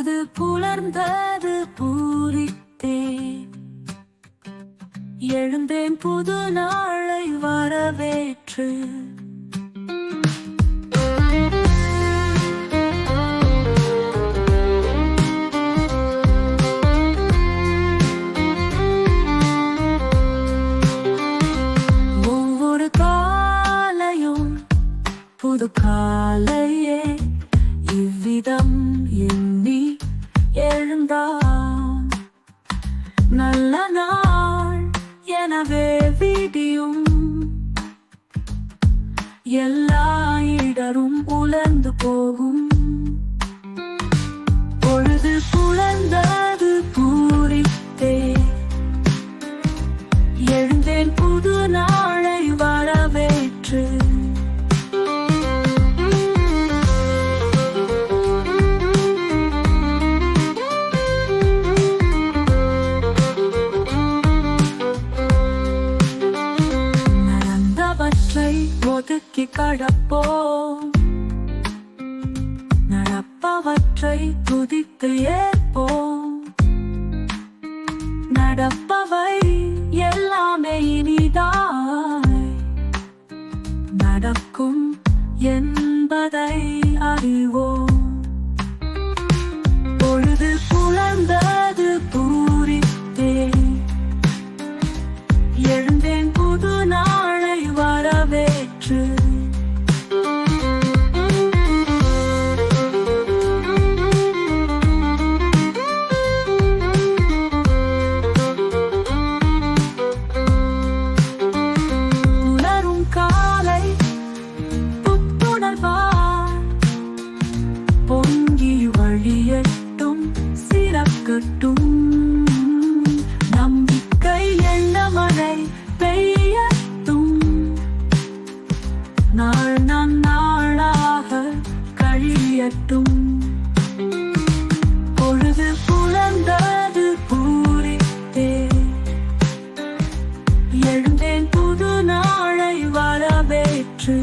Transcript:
பொழுது புலர்ந்தது பூரித்தே. எழுந்தேன் புது நாளை வரவேற்று. புது காலையே இவ்விதம் என் எழுந்தான் நல்ல நாள் எனவே விடியும். எல்லா இடரும் உலர்ந்து போகும். நோக்கி கடப்போம். நடப்பவற்றை துதித்து ஏற்போம். நடப்பவை எல்லாமே இனிதாய். நடக்கும் என்பதை அறிவோம். நாள் நம் நாளாக கழியட்டும். பொழுது புலந்தது பூரித்தே. எழுந்தேன் புது நாளை வரவேற்று.